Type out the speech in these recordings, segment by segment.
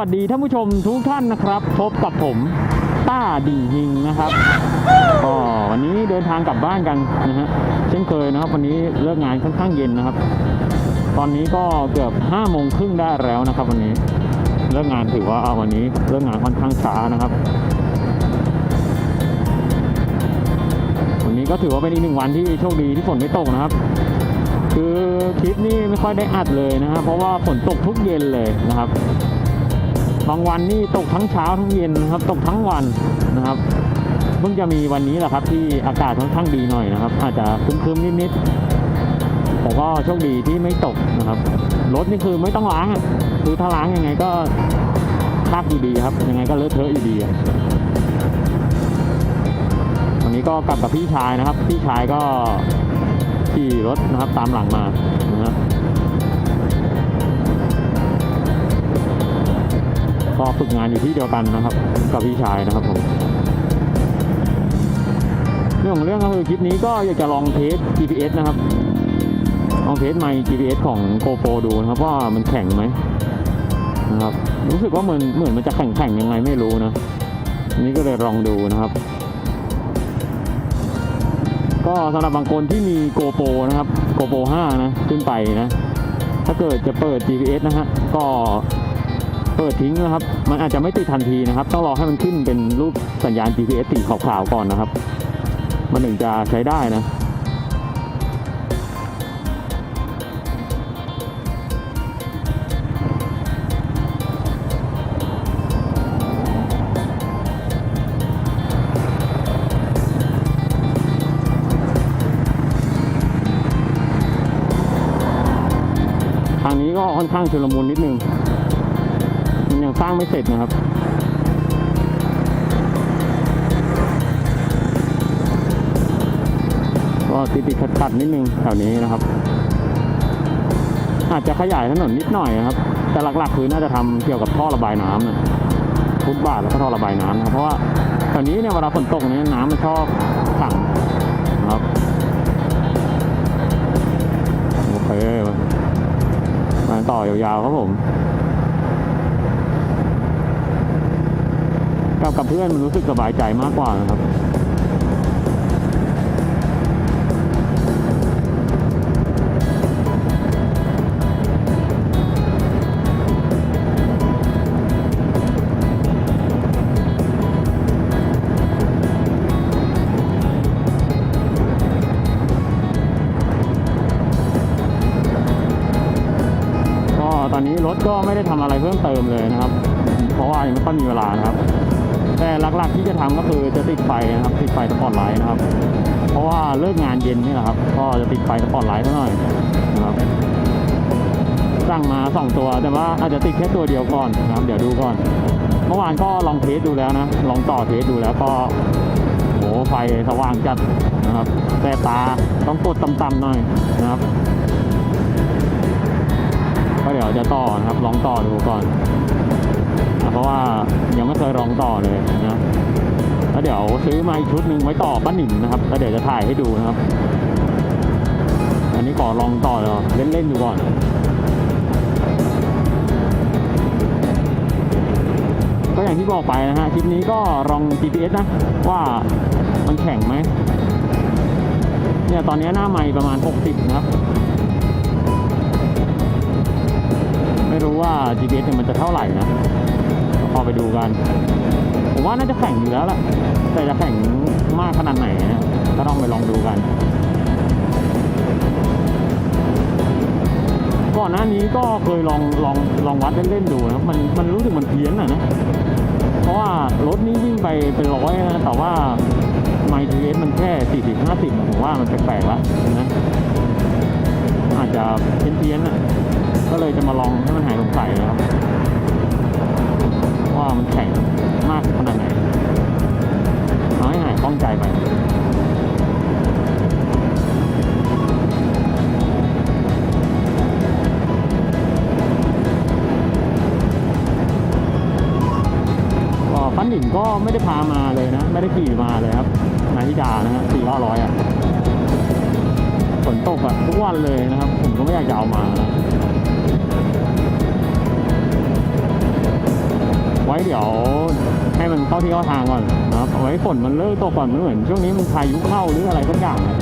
วัสดีท่านผู้ชมทุกท่านนะครับ พบกับผมต้าดิ่งฮิงนะครับก็วันนี้เดินทางกลับบ้านกันนะฮะเช่นเคยนะครับ วันนี้เลิกงานค่อนข้างเย็นนะครับ ตอนนี้ก็เกือบห้าโมงครึ่งได้แล้วนะครับ วันนี้เลิกงานถือว่าเอาวันนี้เลิกงานค่อนข้างช้านะครับวันนี้ก็ถือว่าเป็นอีกหนึ่งวันที่โชคดีที่ฝนไม่ตกนะครับคือคลิปนี้ไม่ค่อยได้อัดเลยนะครับเพราะว่าฝนตกทุกเย็นเลยนะครับ บางวันนี่ตกทั้งเช้าทั้งเย็นนะครับตกทั้งวันนะครับเพิ่งจะมีวันนี้แหละครับ ที่อากาศค่อนข้างดีหน่อยนะครับ อาจจะคึ้มๆนิดๆแต่ก็โชคดีที่ไม่ตกนะครับรถนี่คือไม่ต้องล้างคือถ้าล้างยังไงก็คราบอยู่ดีครับ ยังไงก็เลอะเทอะอยู่ดีวันนี้ก็กลับกับพี่ชายนะครับ พี่ชายก็ขี่รถนะครับตามหลังมานะฮะก็ ฝึกงานอยู่ที่เดียวกันนะครับ กับพี่ชายนะครับผมเรื่องของเรื่องก็คือคลิปนี้ก็อยากจะลองเทส GPS นะครับ ลองเทสไมค์ GPS ของ GoPro ดูนะครับว่ามันแข็งไหมนะครับ รู้สึกว่าเหมือนเหมือนมันจะแข็งแข็งๆยังไงไม่รู้นะนนี้ก็เลยลองดูนะครับ ก็สำหรับบางคนที่มี GoPro นะครับ GoPro 5 นะ ขึ้นไปนะ ถ้าเกิดจะเปิด GPS นะฮะก็ เปิดทิ้งนะครับ มันอาจจะไม่ติดทันทีนะครับ ต้องรอให้มันขึ้นเป็นรูปสัญญาณ GPS สีขาวๆก่อนนะครับ มันถึงจะใช้ได้นะทางนี้ก็ค่อนข้างชุลมุนนิดนึง ยังสร้างไม่เสร็จนะครับก็ติดติดขัดขัดๆนิดนึงแถวนี้นะครับ อาจจะขยายถนนนิดหน่อยนะครับ แต่หลักๆคือน่าจะทำเกี่ยวกับท่อระบายน้ำนะฟุตบาทแล้วก็ท่อระบายน้ำนะครับเพราะว่าแถวนี้เนี่ยเวลาฝนตกเนี่ยน้ำมันชอบขังนะครับโอเคมาต่อยาวๆครับผม กับกับเพื่อนมันรู้สึกสบายใจมากกว่านะครับก็ตอนนี้รถก็ไม่ได้ทำอะไรเพิ่มเติมเลยนะครับ เพราะว่ายังไม่ค่อยมีเวลานะครับ แต่หลักๆที่จะทำก็คือจะติดไฟนะครับ ติดไฟสปอตไลท์นะครับ เพราะว่าเลิกงานเย็นนี่แหละครับ ก็จะติดไฟสปอตไลท์ซะหน่อยนะครับสั่งมาสองตัวแต่ว่าอาจจะติดแค่ตัวเดียวก่อนนะครับ เดี๋ยวดูก่อน เมื่อวานก็ลองเทสดูแล้วนะ ลองต่อเทสดูแล้วก็โหไฟสว่างจัดนะครับ แต่ตาต้องกดต่ำๆหน่อยนะครับก็เดี๋ยวจะต่อนะครับ ลองต่อดูก่อน เพราะว่ายังไม่เคยลองต่อเลยนะแล้วเดี๋ยวซื้อมาอีกชุดหนึ่งไว้ต่อป้าหนิมนะครับแล้วเดี๋ยวจะถ่ายให้ดูนะครับ อันนี้ขอลองต่อเล่นๆดูก่อนก็อย่างที่บอกไปนะฮะคลิปนี้ก็ลอง GPS นะ ว่ามันแข็งไหมเนี่ยตอนนี้หน้าไม่ประมาณ 60 นะครับ รู้ว่า GPS เนี่ยมันจะเท่าไหร่นะพอไปดูกัน ผมว่าน่าจะแข่งอยู่แล้วแหละแต่จะแข่งมากขนาดไหนนะก็ต้องไปลองดูกัน ก่อนหน้านี้ก็เคยลองลองลองวัดเล่นๆดูนะมันมันรู้สึกมันเพี้ยนอะนะ เพราะว่ารถนี้วิ่งไปเป็นร้อยนะ แต่ว่าไมล์ทีเอสมันแค่สี่สิบห้าสิบผมว่ามันแปลกๆละนะอาจจะเพี้ยนๆอะ มาลองให้มันหายสงสัยครับ ว่ามันแข็งมากขนาดไหนเอาให้หายคล่องใจไปฟันหนิงก็ไม่ได้พามาเลยนะ ไม่ได้ขี่มาเลยครับนาทิดานะฮะสี่ล้อร้อยอะฝนตกอะทุกวันเลยนะครับ ผมก็ไม่อยากจะเอามา ไว้เดี๋ยวให้มันเข้าที่เข้าทางก่อนนะครับเอาไว้ฝนมันเลิกตกก่อนมันเหมือนช่วงนี้มันพายุเข้าหรืออะไรสักอย่างนะ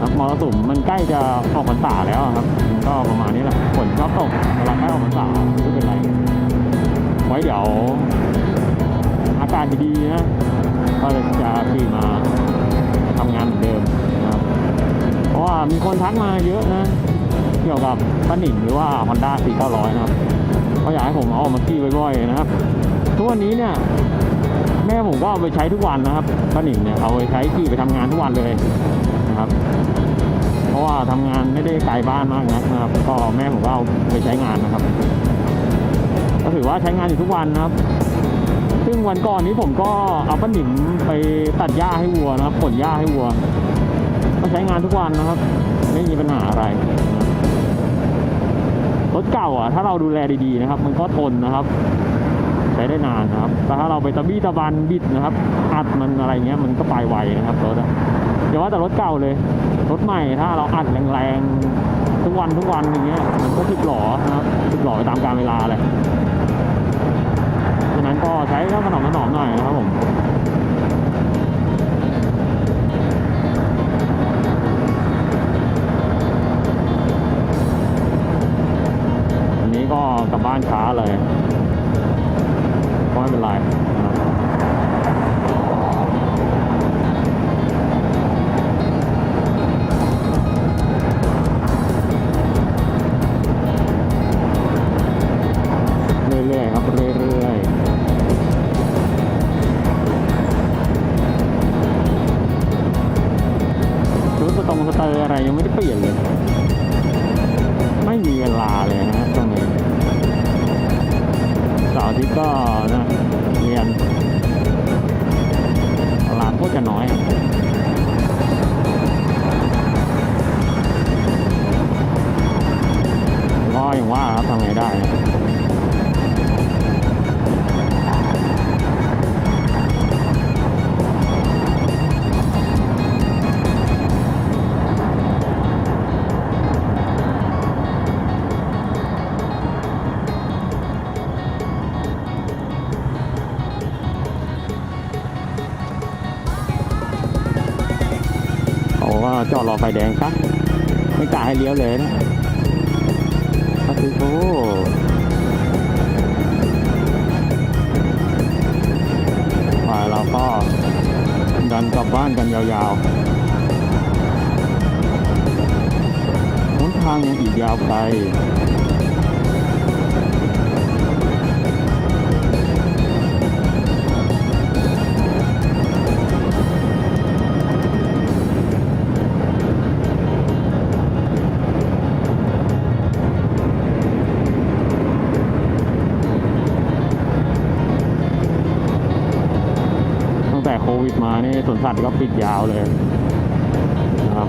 ครับมรสุมมันใกล้จะออกพรรษาแล้วครับก็ประมาณนี้แหละฝนชอบตกเวลาใกล้ออกพรรษาไม่เป็นไร ไว้เดี๋ยวอากาศดีๆนะก็จะขี่มาทำงานเหมือนเดิมนะครับ เพราะว่ามีคนทักมาเยอะนะ เกี่ยวกับป้าหนิงหรือว่า Honda 4900 นะครับ เขาอยากให้ผมเอามาขี่บ่อยๆนะครับ ทุกวันนี้เนี่ยแม่ผมก็เอาไปใช้ทุกวันนะครับป้าหนิงเนี่ยเอาไปใช้ขี่ไปทำงานทุกวันเลยนะครับ เพราะว่าทำงานไม่ได้ไกลบ้านมากนะครับ ก็แม่ผมก็เอาไปใช้งานนะครับ ก็ถือว่าใช้งานอยู่ทุกวันนะครับ ซึ่งวันก่อนนี้ผมก็เอาป้าหนิมไปตัดหญ้าให้วัวนะครับขนหญ้าให้วัวก็ใช้งานทุกวันนะครับ ไม่มีปัญหาอะไร รถเก่าอะถ้าเราดูแลดีๆนะครับ มันก็ทนนะครับ ใช้ได้นานนะครับ แต่ถ้าเราไปตะบี้ตะบันบิดนะครับ อัดมันอะไรเงี้ยมันก็ไปไวนะครับรถอะอย่าว่าแต่รถเก่าเลย รถใหม่ถ้าเราอัดแรงๆทุกวันทุกวันอย่างเงี้ยมันก็ติดหล่อนะครับติดหล่อไปตามกาลเวลาแหละฉะนั้นก็ใช้ก็ถนอมถนอมหน่อยนะครับผม บ้านค้าเลย งว่าครับทำไงได้เขาก็จอดรอไฟแดงซะไม่กล้าให้เลี้ยวเลยนะ คือโอ้ไปเราก็ดันกลับบ้านกันยาวๆหนทางยังอีกยาวไกล สัตว์ก็ปิดยาวเลยนะครับ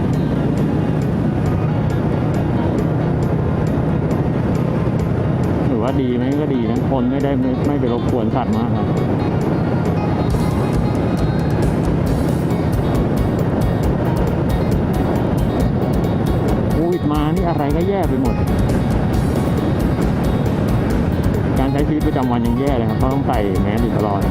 ถือว่าดีไหมก็ดีนะคนไม่ได้ไม่ไม่ไปรบกวนสัตว์มากครับโควิดมานี่อะไรก็แย่ไปหมด การใช้ชีวิตประจำวันยังแย่เลยครับเพราะต้องใส่แมสอยู่ตลอด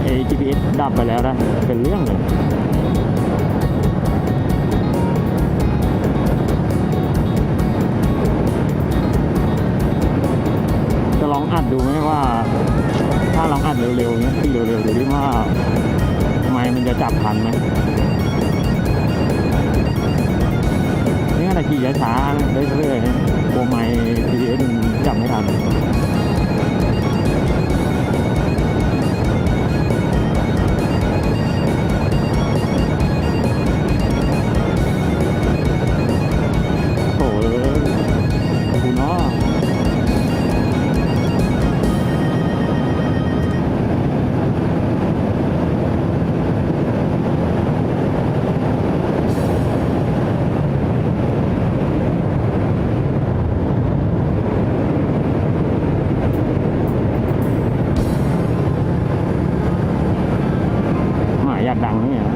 ไมค์ GPS ดับไปแล้วนะ เป็นเรื่องเลยจะลองอัดดูไหมว่า ถ้าลองอัดเร็วๆเนี้ยที่เร็วๆดูดิว่าไมมันจะจับทันไหมนี่ขนาดขี่ช้าๆเรื่อยๆเนี่ยกลัวไมค์ GPS มันจับไม่ทัน อยา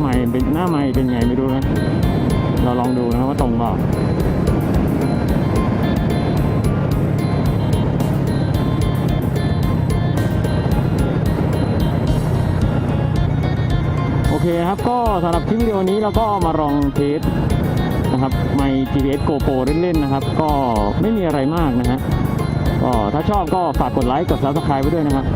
ใหม่เป็นหน้าใหม่เป็นไงไม่รู้นะ เราลองดูนะครับว่าตรงเปล่าโอเคครับก็สำหรับคลิปวิดีโอนี้เราก็มาลองเทสนะครับไม GPS GoPro เล่นๆนะครับ ก็ไม่มีอะไรมากนะฮะก็ถ้าชอบก็ฝากกดไลค์กด Subscribe ไว้ด้วยนะครับ